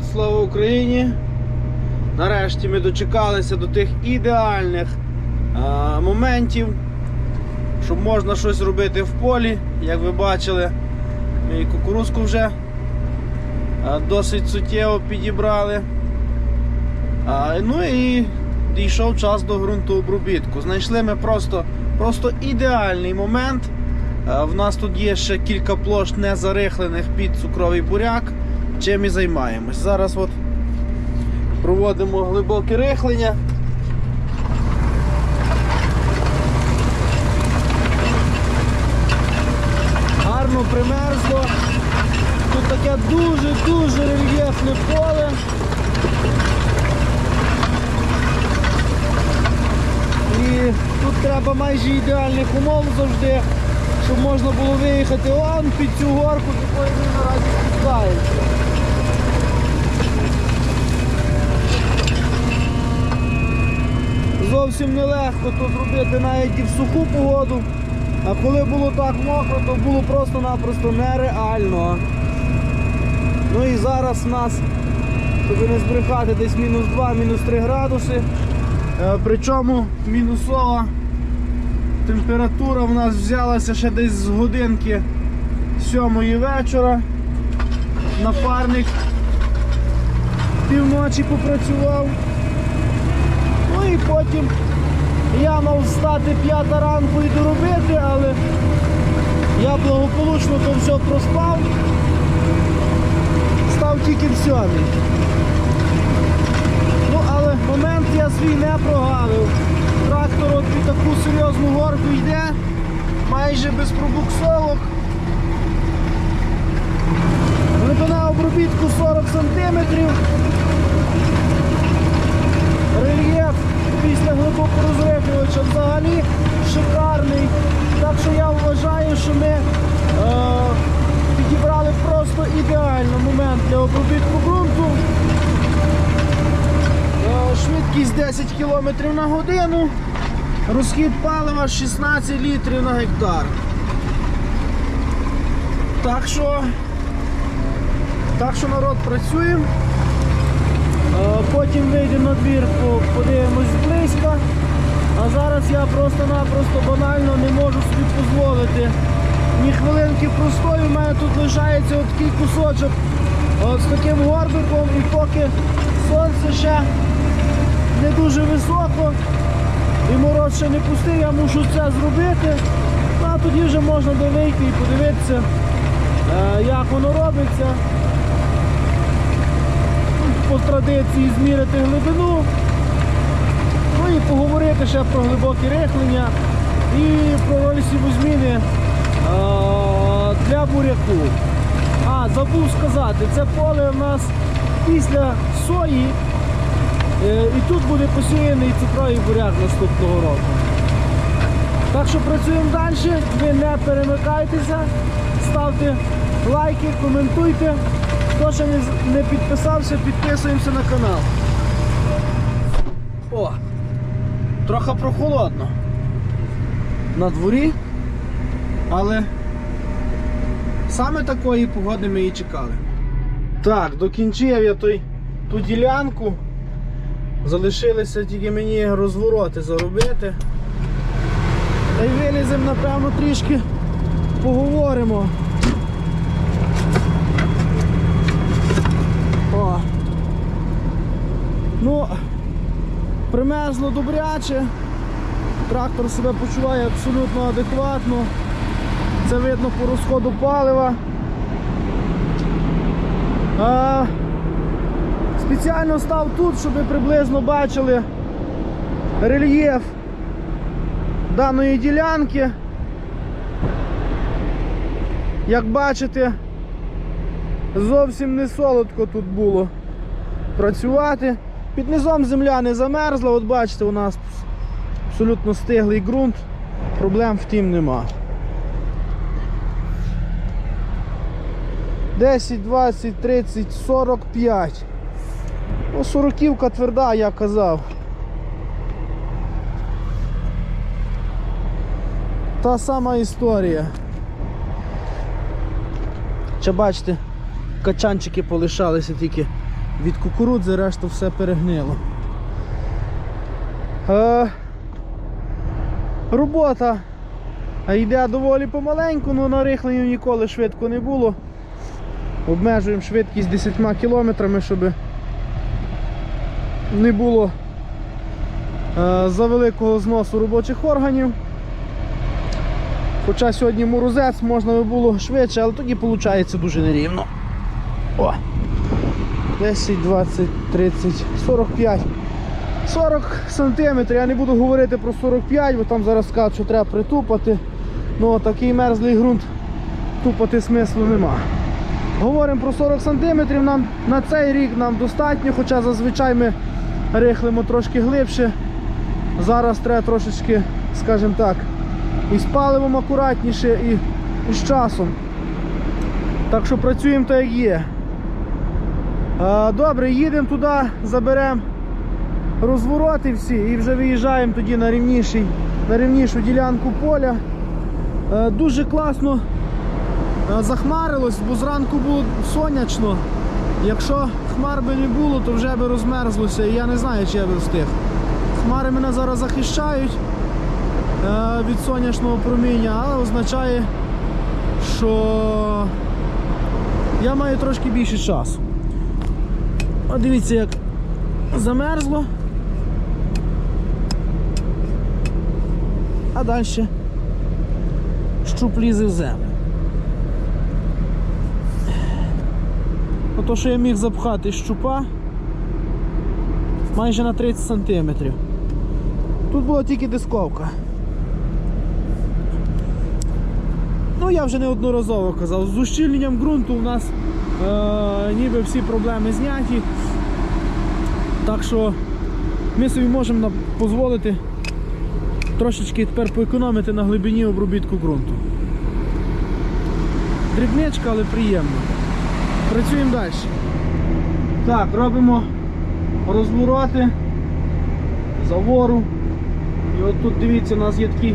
народ, слава Україні! Нарешті ми дочекалися до тих ідеальних а, моментів, щоб можна щось робити в полі. Як ви бачили, ми і кукурузку вже а, досить суттєво підібрали. А, ну і дійшов час до ґрунтообробітку. Знайшли ми просто, просто ідеальний момент. В нас тут є ще кілька площ незарихлених під цукровий буряк. Чим і займаємось. Зараз от проводимо глибоке рихлення. Гарно примерзло. Тут таке дуже-дуже рельєфне поле. І тут треба майже ідеальних умов завжди, щоб можна було виїхати он під цю горку, з якої ми наразі спускаємося. Зовсім нелегко то зробити навіть і в суху погоду. А коли було так мокро, то було просто-напросто нереально. Ну і зараз у нас, щоб не збрехати, десь мінус 2, мінус 3 градуси. Е, Причому мінусова температура в нас взялася ще десь з годинки сьомої вечора. Напарник півночі попрацював. Ну і потім я мав встати п'ята ранку і доробити, але я благополучно то все проспав. Став тільки в. Ну, але момент я свій не прогавив. Трактор от під таку серйозну горку йде, майже без пробуксовок. Глибина обробітку 40 см. Рельєф після глибокорозрихлювача взагалі шикарний. Так що я вважаю, що ми е, підібрали просто ідеальний момент для обробітку ґрунту. Е, Швидкість 10 км на годину, розхід палива 16 літрів на гектар. Так що, так що народ працюємо. Е, Потім вийдемо на двір, подивимось близько. А зараз я просто-напросто банально не можу собі дозволити ні хвилинки простою. У мене тут лишається такий кусочок от з таким горбиком і поки сонце ще не дуже високо і мороз ще не пустив, я мушу це зробити. Ну, а тоді вже можна вийти і подивитися, е, як воно робиться по традиції зміряти глибину. Ну і поговорити ще про глибокі рихлення і про лісовозміни е, для буряку. А, забув сказати, це поле в нас після сої е, і тут буде посіяний цукровий буряк наступного року. Так що працюємо далі, ви не перемикайтеся, ставте лайки, коментуйте. Хто ще не, підписався, підписуємося на канал. О! Трохи прохолодно. На дворі. Але саме такої погоди ми і чекали. Так, докінчив я той, ту ділянку. Залишилося тільки мені розвороти заробити. Та й виліземо, напевно, трішки поговоримо. О. Ну, примерзло добряче. Трактор себе почуває абсолютно адекватно. Це видно по розходу палива. А, спеціально став тут, щоб ви приблизно бачили рельєф даної ділянки. Як бачите, зовсім не солодко тут було працювати. Під низом земля не замерзла, от бачите, у нас абсолютно стиглий ґрунт, проблем втім нема. 10, 20, 30, 45. Ну, сороківка тверда, я казав. Та сама історія. Ще бачите, качанчики полишалися тільки від кукурудзи, решта все перегнило. Е, робота йде доволі помаленьку, але на рихленні ніколи швидко не було. Обмежуємо швидкість 10 кілометрами, щоб не було е, за великого зносу робочих органів. Хоча сьогодні морозець можна би було швидше, але тоді виходить дуже нерівно. О! 10, 20, 30, 45. 40 сантиметрів. Я не буду говорити про 45, бо там зараз скажуть, що треба притупати. Ну такий мерзлий ґрунт тупати смислу нема. Говоримо про 40 сантиметрів, нам на цей рік нам достатньо, хоча зазвичай ми рихлимо трошки глибше. Зараз треба трошечки, скажімо так, і з паливом акуратніше, і, і з часом. Так що працюємо так, як є. А, Добре, їдемо туди, заберемо розвороти всі і вже виїжджаємо тоді на рівніший, на рівнішу ділянку поля. Е, Дуже класно е, захмарилось, бо зранку було сонячно. Якщо хмар би не було, то вже би розмерзлося і я не знаю, чи я би встиг. Хмари мене зараз захищають е, від сонячного проміння, але означає, що я маю трошки більше часу. От дивіться, як замерзло. А далі щуп лізе в землю. Ото, що я міг запхати щупа майже на 30 сантиметрів. Тут була тільки дисковка. Ну, я вже неодноразово казав, з ущільненням ґрунту у нас е, ніби всі проблеми зняті. Так що ми собі можемо дозволити трошечки тепер поекономити на глибині обробітку ґрунту. Дрібничка, але приємно. Працюємо далі. Так, робимо розвороти, завору. І от тут дивіться, у нас є такий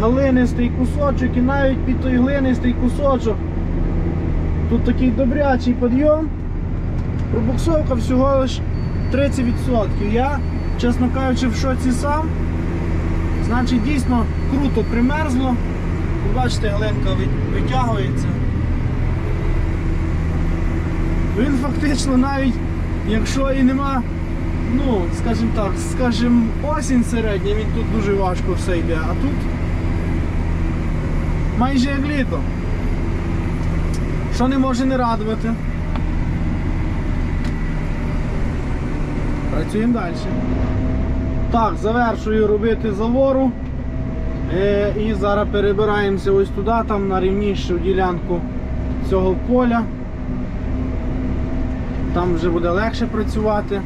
глинистий кусочок і навіть під той глинистий кусочок тут такий добрячий підйом. Пробуксовка всього лиш 30%. Я, чесно кажучи, в шоці сам. Значить, дійсно круто примерзло. Бачите, глинка витягується. Він фактично навіть, якщо і нема, ну, скажімо так, скажімо, осінь середня, він тут дуже важко все йде, а тут майже як літо. Що не може не радувати. Працюємо далі. Так, завершую робити завору. Е, і зараз перебираємося ось туди, там на рівнішу ділянку цього поля. Там вже буде легше працювати.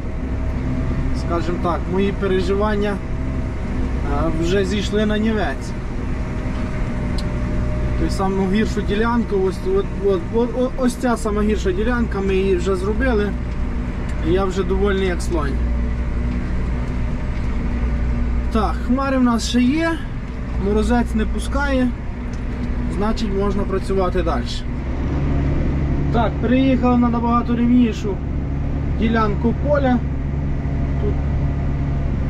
Скажімо так, мої переживання е, вже зійшли на нівець. Тобто саму гіршу ділянку, ось, от, от, от, о- ось ця сама гірша ділянка, ми її вже зробили. І я вже довольний як слонь. Так, хмари в нас ще є, морозець не пускає, значить можна працювати далі. Так, переїхали на набагато рівнішу ділянку поля. Тут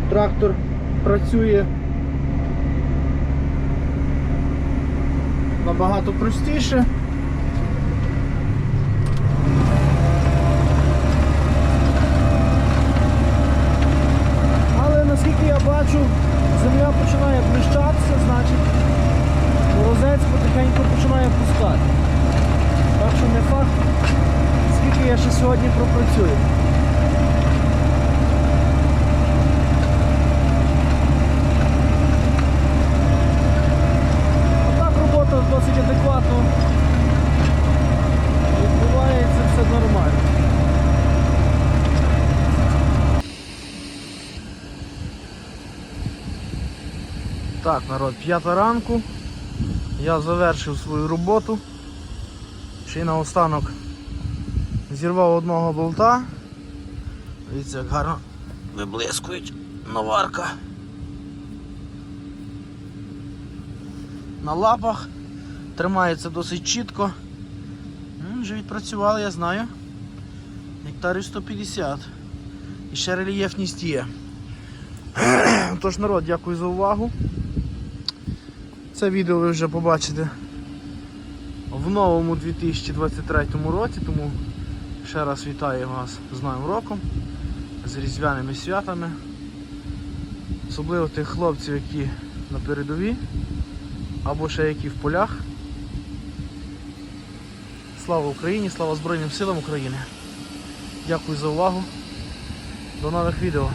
трактор працює набагато простіше. Але наскільки я бачу, земля починає блищатися, значить морозець потихеньку починає пускати. Так що не факт, скільки я ще сьогодні пропрацюю. А так робота досить адекватно. Відбувається все нормально. Так, народ, п'ята ранку. Я завершив свою роботу. Ще й наостанок зірвав одного болта. Дивіться, як гарно виблискують наварка. На лапах. Тримається досить чітко. М, Вже відпрацювали, я знаю. Як Тарі 150. І ще рельєфність є. Тож, народ, дякую за увагу. Це відео ви вже побачите в новому 2023 році, тому ще раз вітаю вас з Новим роком, з різдвяними святами. Особливо тих хлопців, які на передовій, або ще які в полях. Слава Україні, слава Збройним силам України. Дякую за увагу. До нових відео.